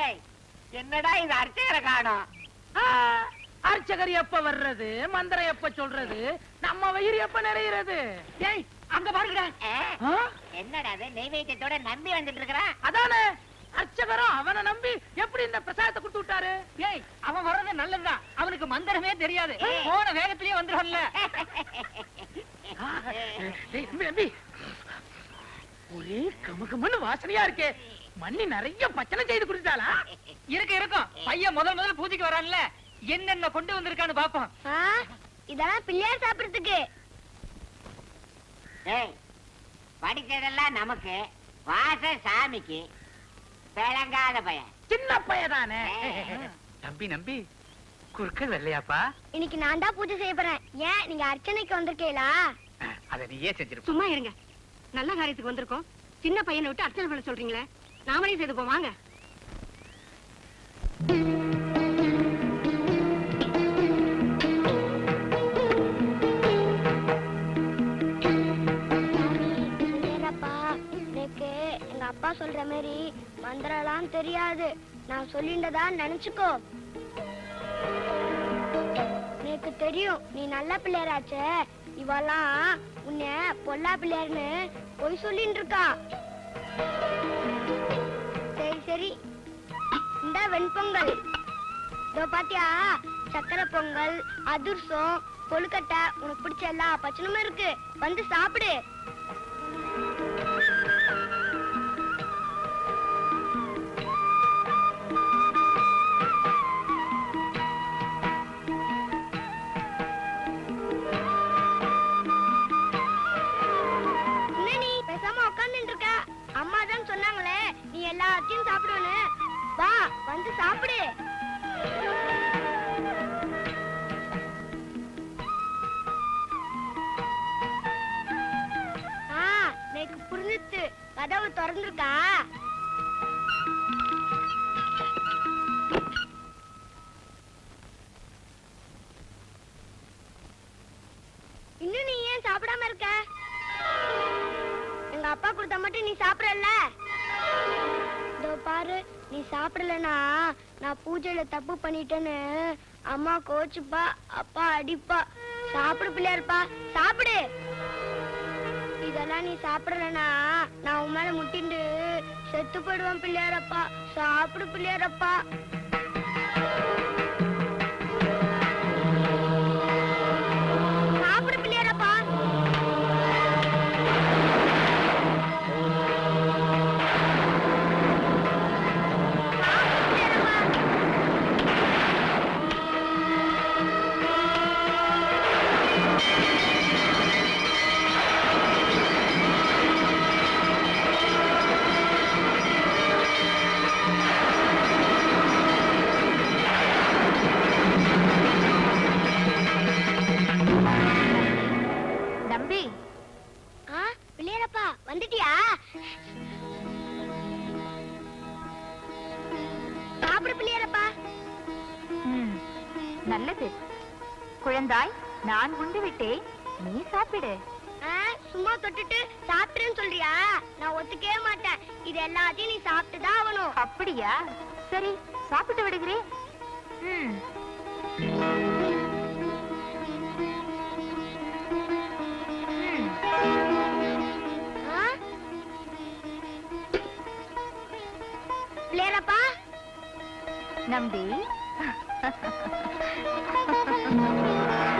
ஏய் என்னடா இது அர்ச்சகரை காணோம்? ஆ, அர்ச்சகர் எப்ப வர்றது? மந்திரம் எப்ப சொல்றது? நம்ம வயிறு எப்ப நிறையிறது ஏய் அங்க பாருங்கடா? என்னடா அது நெய்வேத்தியத்தோட நம்பி வந்துட்டு இருக்கிறான் அதானே அர்ச்சகரும் அவனை நம்பி எப்படி இந்த பிரசாதத்தை கொடுத்து விட்டாரு? ஏய் அவன் வர்றது நல்லதுதான். அவனுக்கு மந்திரமே தெரியாது. போன வேகத்திலேயே வந்துடும்ல டேய். ஒரே கமகமன்னு வாசனையா இருக்கே. மண்ணி நிறைய பச்சனை செய்து குடிச்சாளா? இருக்கு இருக்கும் பையன் முதல் முதல்ல பூஜைக்கு வரான்ல. என்னென்ன கொண்டு வந்திருக்கான்னு பாப்போம் இதெல்லாம் பிள்ளையார் சாப்பிடுறதுக்கு. ஏய் படிச்சதெல்லாம் நமக்கு வாச சாமிக்கு விளங்காத பையன். சின்ன பையதானே நம்பி நம்பி. குறுக்கள் வெள்ளையாப்பா. இன்னைக்கு நான் தான் பூஜை செய்ய போறேன். ஏன் நீங்க அர்ச்சனைக்கு வந்திருக்கீங்களா? அதை நீயே செஞ்சிருப்ப சும்மா இருங்க. நல்ல காரியத்துக்கு வந்திருக்கோம். சின்ன பையனை விட்டு அர்ச்சனை பண்ண சொல்றீங்களே. நாமளே செய்து போவாங்க எங்க அப்பா சொல்ற மாதிரி மந்திரம்லாம் தெரியாது. நான் சொல்லிண்டதா நினைச்சுக்கோ. எனக்கு தெரியும் நீ நல்ல பிள்ளையராச்சே. இவெல்லாம் உன்னை பொல்லா பிள்ளையார்னு பொய் சொல்லிட்டு இருக்கா சரி சரி. இந்த வெண்பொங்கல். இதோ பாத்தியா? சக்கரை பொங்கல் அதிர்சம் கொழுக்கட்டை. உனக்கு பிடிச்ச எல்லா பச்சனமும் இருக்கு. வந்து சாப்பிடு. சாப்பிடலனா நான் பூஜையில தப்பு பண்ணிட்டேன்னு அம்மா கோச்சுப்பா அப்பா அடிப்பா. சாப்பிடு பிள்ளையாருப்பா சாப்பிடு. இதெல்லாம் நீ சாப்பிடலனா நான் உன் மேல முட்டிண்டு செத்து போடுவேன் பிள்ளையாரப்பா. சாப்பிடு பிள்ளையாரப்பா. வந்துட்டியா? சாப்பிடு பிள்ளையாரப்பா. நல்லது. குழந்தாய் நான் உண்டு விட்டேன். நீ சாப்பிடு. சும்மா தொட்டுட்டு சாப்பிட்டுன்னு சொல்றியா? நான் ஒத்துக்கவே மாட்டேன். இது எல்லாத்தையும் நீ சாப்பிட்டு தான் ஆகணும். அப்படியா? சரி சாப்பிட்டு விடுகிறேன். ம். பிள்ளையாரப்பா நம்பி.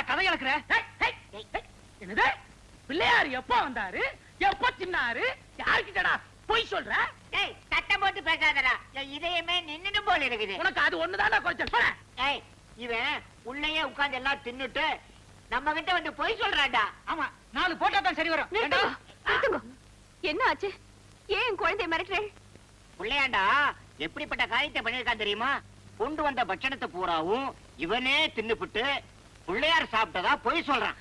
என்னடா கதை இழக்கிற? என்னது? பிள்ளையார் எப்ப வந்தாரு? எப்ப சின்னாரு யாருக்கிட்டடா பொய் சொல்ற? ஏய் சத்தம் போட்டு பேசாதடா. என் இதயமே நின்னுட்டு போல இருக்குது. உனக்கு அது ஒண்ணுதானா குறைச்சல்? ஏய் இவன் உள்ளேயே உட்கார்ந்து எல்லாம் தின்னுட்டு நம்ம கிட்ட வந்து பொய் சொல்றான்டா. ஆமா நாலு போட்டா தான் சரி வரும். என்ன ஆச்சு? ஏன் என் குழந்தைய மிரட்டுறேன் பிள்ளையாண்டா எப்படிப்பட்ட காரியத்தை பண்ணிருக்கான் தெரியுமா? கொண்டு வந்த பட்சணத்தை பூராவும் இவனே தின்னுபிட்டு பிள்ளையார் சாப்பிட்டதா பொய் சொல்றான்.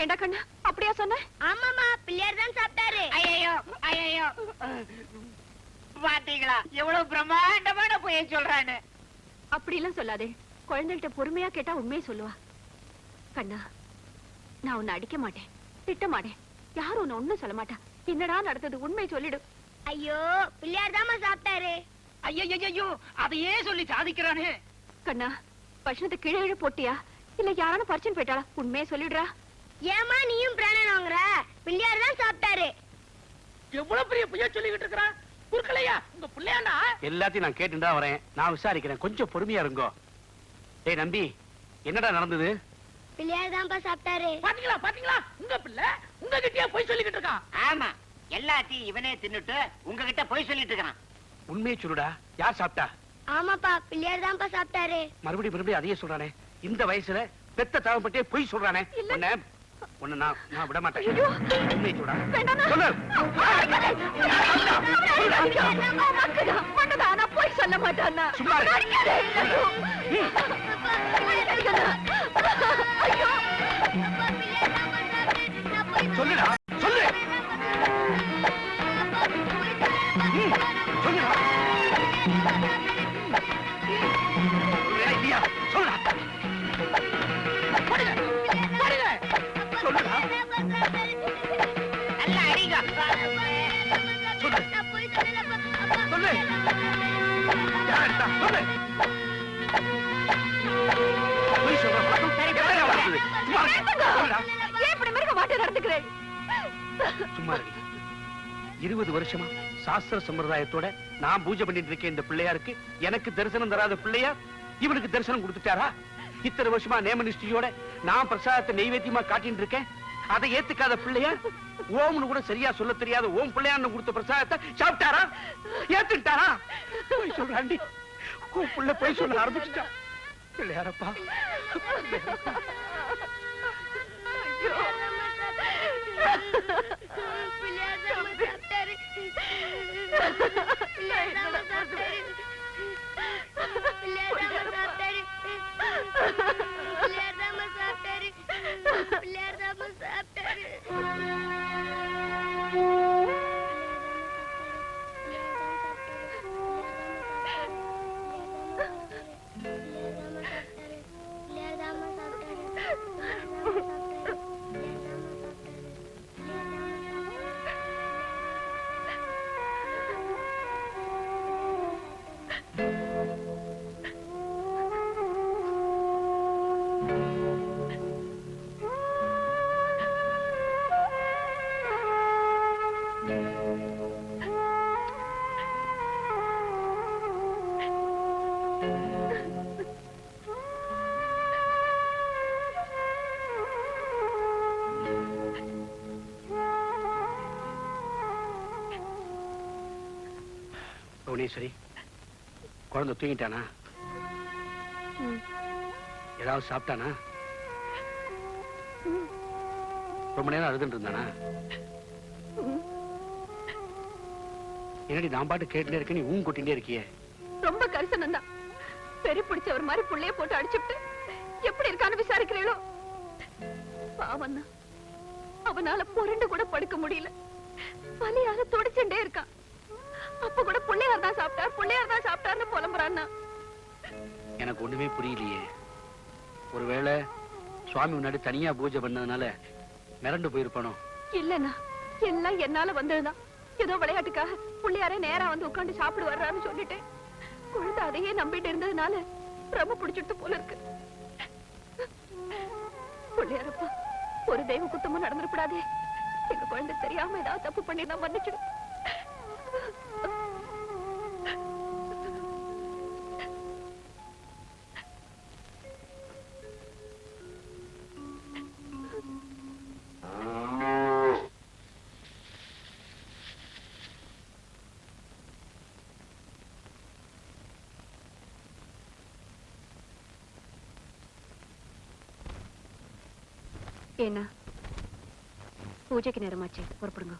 ஏண்டா கண்ணா அப்படியா சொன்ன? ஆமாமா பிள்ளையார் தான் சாப்பிட்டாரு. ஐயோ ஐயோ பாத்தீங்களா? எவ்வளவு பிரம்மாண்டமான பொய்ய சொல்றான்னு அப்படி எல்லாம் சொல்லாதே. குழந்தைகிட்ட பொறுமையா கேட்டா உண்மையை சொல்லுவா. கண்ணா நான் உன்னை அடிக்க மாட்டேன் திட்ட மாட்டேன். யாரும் உன்னை ஒண்ணும் சொல்ல மாட்டா. என்னடா நடந்தது? உண்மை சொல்லிடு. ஐயோ பிள்ளையார் தாம்மா சாப்பிட்டாரு. ஐயோ அதையே சொல்லி சாதிக்கிறானே. கண்ணா பட்சணத்தை கீழே கீழே போட்டியா? இல்ல யாரான பறிச்சுன்னு போயிட்டாளா? உண்மையை சொல்லிடுறா. ஏமா நீயும் பிராணன் வாங்குற பிள்ளையார் தான் சாப்பிட்டாரு. எவ்வளவு பெரிய பொய்யா சொல்லிக்கிட்டு இருக்கிறான் குறுக்கலையா? உங்க பிள்ளையாண்டா? எல்லாத்தையும் நான் கேட்டுட்டு தான் வரேன். நான் விசாரிக்கிறேன். கொஞ்சம் பொறுமையா இருங்கோ. டேய் நம்பி என்னடா நடந்தது? பிள்ளையார் தான்ப்பா சாப்பிட்டாரு. பாத்தீங்களா பாத்தீங்களா? உங்க பிள்ளை உங்க கிட்டயே போய் சொல்லிக்கிட்டு இருக்கான் ஆமா எல்லாத்தையும் இவனே தின்னுட்டு உங்ககிட்ட போய் சொல்லிட்டு இருக்கான் உண்மையை சொல்லுடா. யார் சாப்பிட்டா? ஆமாப்பா பிள்ளையார் தான்ப்பா சாப்பிட்டாரு. மறுபடியும் மறுபடியும் அதையே சொல்றானே. இந்த வயசுல பெத்த தவப்பட்டே பொய் சொல்றானே உன்னை உன்னை நான் நான் விட மாட்டேன் உண்மையை சொல்றா சொல்லு நான் போய் சொல்ல மாட்டானா சும்மா சும்மா இருபது வருஷமா சாஸ்திர சம்பிரதாயத்தோட நான் பூஜை பண்ணிட்டு இருக்கேன் இந்த பிள்ளையாருக்கு. எனக்கு தரிசனம் தராத பிள்ளையார் இவனுக்கு தரிசனம் கொடுத்துட்டாரா? இத்தனை வருஷமா நேம நிஷ்டியோட நான் பிரசாதத்தை நெய்வேத்தியமா காட்டிட்டு இருக்கேன். அதை ஏத்துக்காத பிள்ளையார் ஓம்னு கூட சரியா சொல்ல தெரியாத ஓம் பிள்ளையார்னு கொடுத்த பிரசாதத்தை சாப்பிட்டாரா? ஏத்துக்கிட்டாரா? போய் சொல்றாண்டி உன் பிள்ளை போய் சொல்ல ஆரம்பிச்சுட்டான் பிள்ளையாரப்பா. பிள்ளையாரப்பா. புவனேஸ்வரி குழந்தை தூங்கிட்டானா? ஏதாவது சாப்பிட்டானா? ரொம்ப நேரம் அழுதுட்டு இருந்தானா? என்னடி நான் பாட்டு கேட்டுட்டே இருக்க நீ ஊன் கொட்டிட்டே இருக்கியே? ரொம்ப கரிசனம் தான் பெரிய பிடிச்சவர் மாதிரி புள்ளைய போட்டு அடிச்சுட்டு எப்படி இருக்கான்னு விசாரிக்கிறீங்களோ பாவம் அவனால புரண்டு கூட படுக்க முடியல. வலியால துடிச்சுட்டே இருக்கான். அப்ப கூட பிள்ளையார் தான் சாப்பிட்டார். பிள்ளையார் தான் சாப்பிட்டார்னு புலம்புறான்னா எனக்கு ஒண்ணுமே புரியலையே. ஒருவேளை சுவாமி முன்னாடி தனியா பூஜை பண்ணதுனால மிரண்டு போயிருப்பானோ? இல்லண்ணா எல்லாம் என்னால வந்ததுதான். ஏதோ விளையாட்டுக்காக பிள்ளையாரே நேரா வந்து உட்கார்ந்து சாப்பிடு வர்றான்னு சொல்லிட்டு குழந்தை அதையே நம்பிட்டு இருந்ததுனால ரொம்ப பிடிச்சிட்டு போல இருக்கு. பிள்ளையாரப்பா ஒரு தெய்வ குத்தமும் நடந்துடக்கூடாதே. எங்க குழந்தை தெரியாம ஏதாவது தப்பு பண்ணி நான் மன்னிச்சிடும் ஏன்னா பூஜைக்கு நேரமாச்சு. புறப்படுங்க.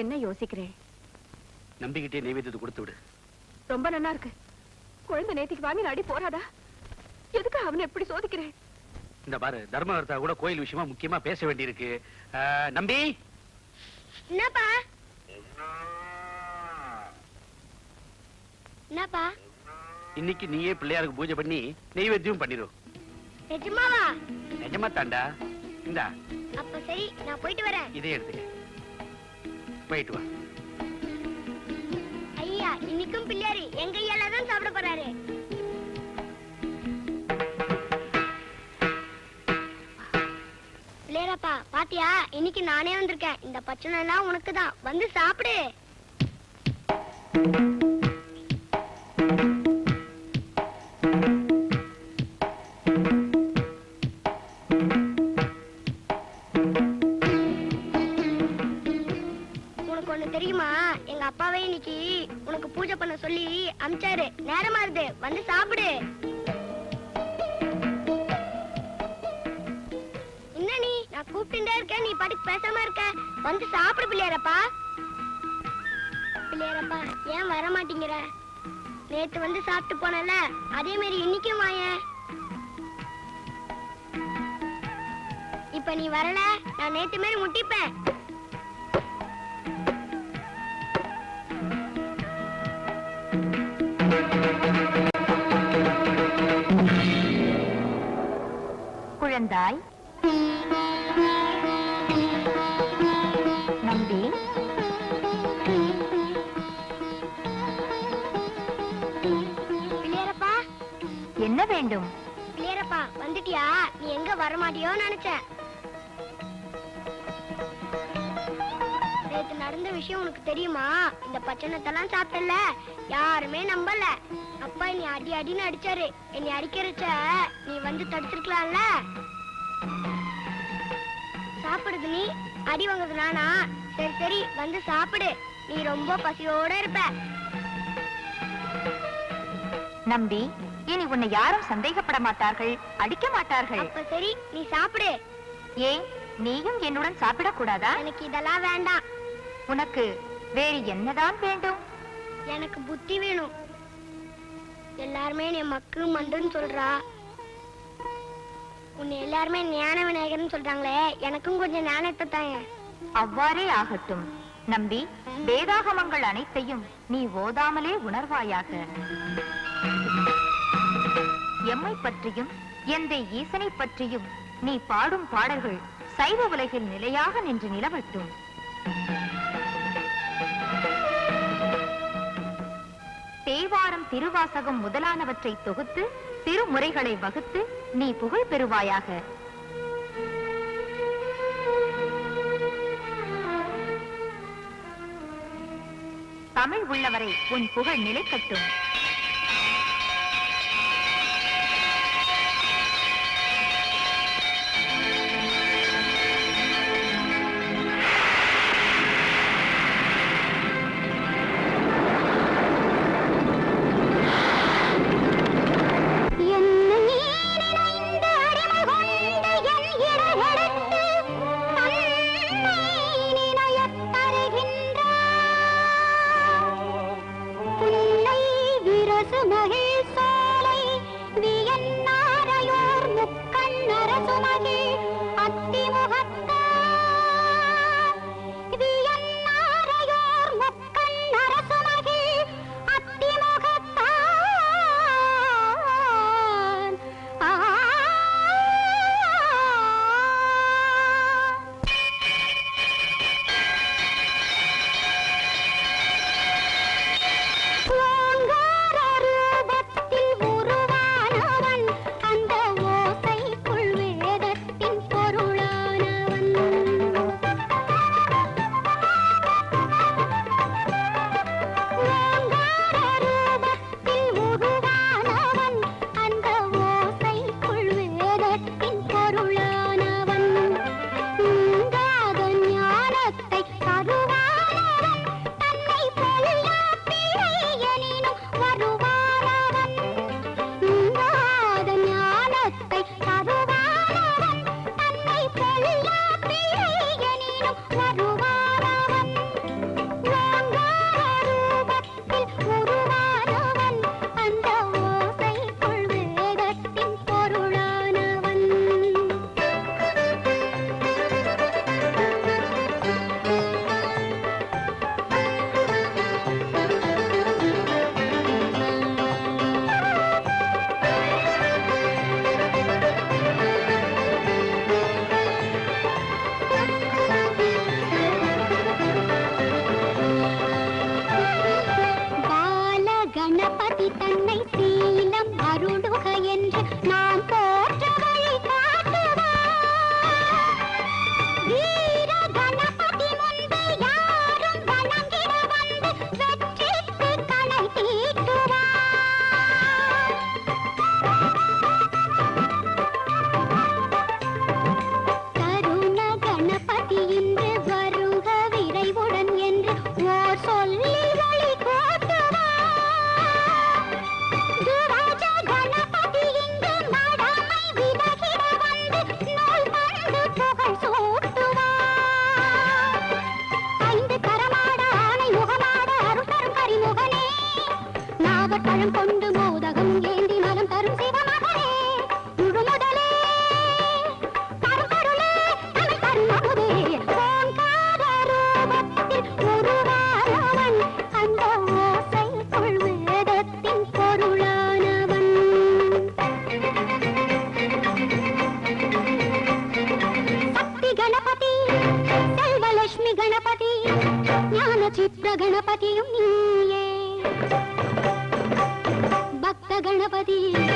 என்ன யோசிக்கிறேன் நம்பிக்கிட்டே நைவேத்தியத்தை கொடுத்து விடு. ரொம்ப நன்னா இருக்கு. குழந்தை நேத்திக்கு வாங்கி அடி போறாதா? எதுக்கு அவனை எப்படி சோதிக்கிறேன் இந்த பாரு தர்மகர்த்தா கூட கோயில் விஷயமா முக்கியமா பேச வேண்டியிருக்கு. நம்பி? என்னப்பா? என்னப்பா? இன்னைக்கு நீயே பிள்ளையாருக்கு பூஜை பண்ணி நெய்வேத்தியம் பண்ணிரு. நிஜமாவா? நிஜமா தாண்டா இந்தா. அப்ப சரி நான் போயிட்டு வரேன். இதே எடுத்துக்க. போயிட்டு வா. ஐயா இன்னைக்கும் பிள்ளையாரு எங்க ஐயால தான் சாப்பிட போறாரு. பிள்ளையாரப்பா பாத்தியா? இன்னைக்கு நானே வந்திருக்கேன். இந்த பச்சனை எல்லாம் உனக்கு தான் வந்து சாப்பிடு. பிள்ளையாரப்பா ஏன் வர மாட்டேங்கிற நேத்து வந்து சாப்பிட்டு போனல அதே மாதிரி இன்னைக்கும் வாயேன் இப்ப நீ வரல நான் நேத்து மாதிரி முட்டிப்பேன். குழந்தாய் என்ன வேண்டும்? பிள்ளையாரப்பா வந்துட்டியா? நீ எங்க வர மாட்டியோ நினைச்சேன். நேத்து நடந்த விஷயம் உனக்கு தெரியுமா? இந்த பச்சனத்தெல்லாம் சாப்பிட்டல யாருமே நம்பல. அப்பா நீ அடி அடின்னு அடிச்சாரு. என்னை அடிக்கிறச்ச நீ வந்து தடுத்திருக்கலாம்ல? சாப்பிடுது நீ? அடி வாங்குறது நானா? சரி சரி வந்து சாப்பிடு. நீ ரொம்ப பசியோட இருப்ப. நம்பி இனி உன்னை யாரும் சந்தேகப்பட மாட்டார்கள் அடிக்க மாட்டார்கள். அப்ப சரி நீ சாப்பிடு. ஏன்? நீயும் என்னுடன் சாப்பிடக் கூடாதா எனக்கு இதெல்லாம் வேண்டாம். உனக்கு வேறு என்னதான் வேண்டும்? எனக்கு புத்தி வேணும். எல்லாருமே என்னை மக்கு மண்டுன்னு சொல்றா. உன்னை எல்லாருமே ஞான விநாயகர்னு சொல்றாங்களே எனக்கும் கொஞ்சம் ஞானத்தை தாங்க. அவ்வாறே ஆகட்டும். நம்பி வேதாகமங்கள் அனைத்தையும் நீ ஓதாமலே உணர்வாயாக. எம்மை பற்றியும் எந்தை ஈசனை பற்றியும் நீ பாடும் பாடல்கள் சைவ உலகில் நிலையாக நின்று நிலவட்டும். தேவாரம் திருவாசகம் முதலானவற்றை தொகுத்து திருமுறைகளை வகுத்து நீ புகழ் பெறுவாயாக. தமிழ் உள்ளவரை உன் புகழ் நிலைக்கட்டும். நாகப்பழம் கொண்டு மோதகம் ஏந்தி 的。